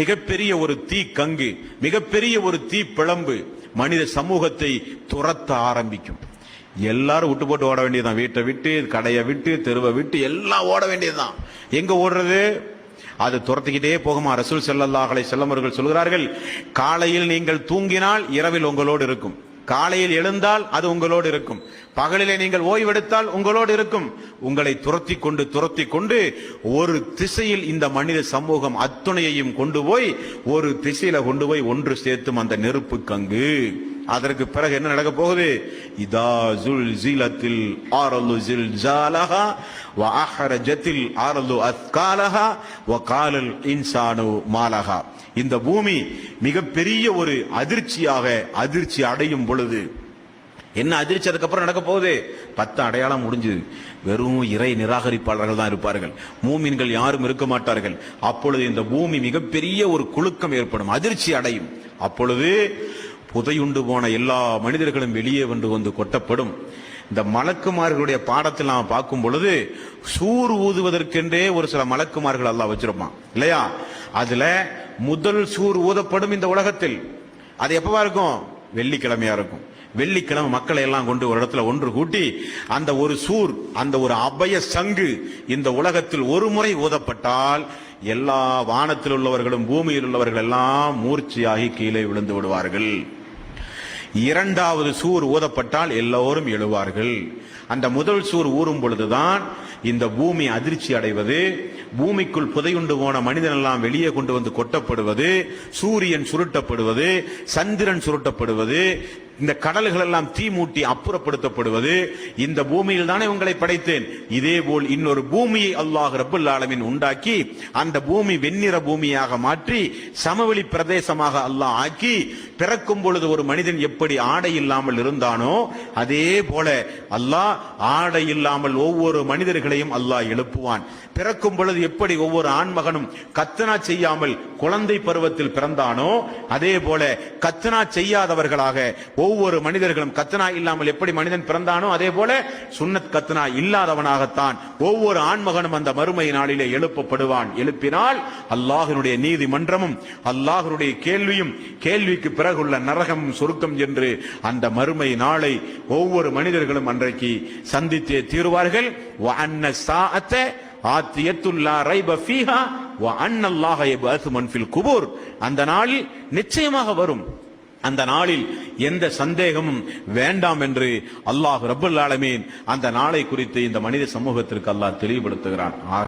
மிகப்பெரிய ஒரு தீ கங்கு மிகப்பெரிய ஒரு தீ பிளம்பு மனித சமூகத்தை துரத்த ஆரம்பிக்கும். எல்லாரும் விட்டு போட்டு ஓட வேண்டியதுதான். வீட்டை விட்டு கடையை விட்டு தெருவை விட்டு எல்லாம் ஓட வேண்டியதுதான். எங்க ஓடுறது? அது துரத்திக்கிட்டே போகுமா? ரசூல் செல்லல்லாஹலை செல்லமர்கள் அவர்கள் சொல்கிறார்கள் காலையில் நீங்கள் தூங்கினால் இரவில் உங்களோடு இருக்கும். காலையில் எழுந்தால் அது உங்களோடு இருக்கும். பகலிலே நீங்கள் ஓய்வெடுத்தால் உங்களோடு இருக்கும். உங்களை துரத்தி கொண்டு துரத்தி கொண்டு ஒரு திசையில் இந்த மனித சமூகம் அத்துணையையும் கொண்டு போய் ஒரு திசையில கொண்டு போய் ஒன்று சேர்த்தும் அந்த நெருப்பு கங்கு. அதற்கு பிறகு என்ன நடக்க போகுது? இதா ஜுல் ஜீலத்தில் ஆரலு ஜில் ஜாலஹா வ அஹ்ரஜத்தில் ஆரலு அத்காலஹா வ காலல் இன்சானு மாலஹா. இந்த பூமி மிகப்பெரிய ஒரு அதிர்ச்சியாக அதிர்ச்சி அடையும் பொழுது என்ன அதிர்ச்சி அதுக்கப்புறம் நடக்க போகுது? பத்து அடையாளம் முடிஞ்சது. வெறும் இறை நிராகரிப்பாளர்கள் தான் இருப்பார்கள். மூமின்கள் யாரும் இருக்க மாட்டார்கள். அப்பொழுது இந்த பூமி மிகப்பெரிய ஒரு குலுக்கம் ஏற்படும் அதிர்ச்சி அடையும். அப்பொழுது புதையுண்டு போன எல்லா மனிதர்களும் வெளியே வந்து வந்து கொட்டப்படும். இந்த மலக்குமார்களுடைய பாடத்தில் நாம் பார்க்கும் பொழுது சூர் ஊதுவதற்கென்றே ஒரு சில மலக்குமார்கள் எல்லாம் வச்சிருப்பான். இல்லையா? அதுல முதல் சூர் ஊதப்படும் இந்த உலகத்தில். அது எப்பவா இருக்கும்? வெள்ளிக்கிழமையா இருக்கும். வெள்ளிக்கிழமை மக்களை எல்லாம் கொண்டு ஒரு இடத்துல ஒன்று கூட்டி அந்த ஒரு சூர் அந்த ஒரு அபய சங்கு இந்த உலகத்தில் ஒரு முறை ஊதப்பட்டால் எல்லா வானத்தில் உள்ளவர்களும் பூமியில் உள்ளவர்கள் எல்லாம் மூர்ச்சியாகி கீழே விழுந்து விடுவார்கள். இரண்டாவது சூர் ஊதப்பட்டால் எல்லோரும் எழுவார்கள். அந்த முதல் சூர் ஊறும் பொழுதுதான் இந்த பூமி அதிர்ச்சி அடைவது பூமிக்குள் புதையுண்டு போன மனிதன் எல்லாம் வெளியே கொண்டு வந்து கொட்டப்படுவது சூரியன் சுருட்டப்படுவது சந்திரன் சுருட்டப்படுவது இந்த கடல்கள் எல்லாம் தீ மூட்டி அப்புறப்படுத்தப்படுவது இந்த பூமியில் தானே உங்களை படைத்தேன். இதே போல் இன்னொரு பூமியை அல்லாஹ் ரபுல் ஆலமின் உண்டாக்கி அந்த பூமி வெண்ணிற பூமியாக மாற்றி சமவெளி பிரதேசமாக அல்லாஹ் ஆக்கி பிறக்கும் பொழுது ஒரு மனிதன் எப்படி ஆடை இல்லாமல் இருந்தானோ அதே போல அல்லாஹ் ஆடை இல்லாமல் ஒவ்வொரு மனிதர்களையும் அல்லாஹ் எழுப்புவான். பிறக்கும் பொழுது எப்படி ஒவ்வொரு ஆண்மகனும் கத்தனா செய்யாமல் குழந்தை பருவத்தில் பிறந்தானோ அதே போல கத்தனா செய்யாதவர்களாக ஒவ்வொரு மனிதர்களும் கத்தனா இல்லாமல் எப்படி மனிதன் பிறந்தானோ அதே போல சுன்னத் கத்தனா இல்லாதவனாகத்தான் ஒவ்வொரு ஆண்மகனும் அந்த மறுமை நாளிலே எழுப்பப்படுவான். எழுப்பினால் அல்லாஹினுடைய நீதிமன்றமும் அல்லாஹினுடைய கேள்வியும் கேள்விக்கு பிறகுள்ள நரகம் சுருக்கம் என்று அந்த மறுமை நாளை ஒவ்வொரு மனிதர்களும் அன்றைக்கு சந்தித்தே தீருவார்கள். ஆத்தியத்துல்லா ரைப ஃபீஹா குபூர் அந்த நாளில் நிச்சயமாக வரும். அந்த நாளில் எந்த சந்தேகமும் வேண்டாம் என்று அல்லாஹ் ரபுல் ஆலமீன் அந்த நாளை குறித்து இந்த மனித சமூகத்திற்கு அல்லாஹ் தெளிவுபடுத்துகிறான்.